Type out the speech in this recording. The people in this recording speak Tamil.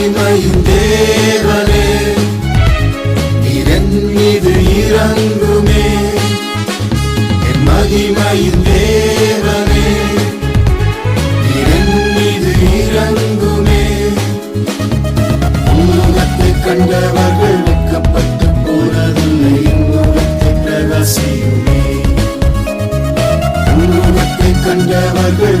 மகிமையும் தேவனே நீரன் மீது இறங்குமே. என் மகிமையும் தேவனே நீரன் மீது இறங்குமே. உலகத்தை கண்டவர்கள் வெக்கப்பட்டு போனதில்லை உலகத்தை கண்டவர்கள்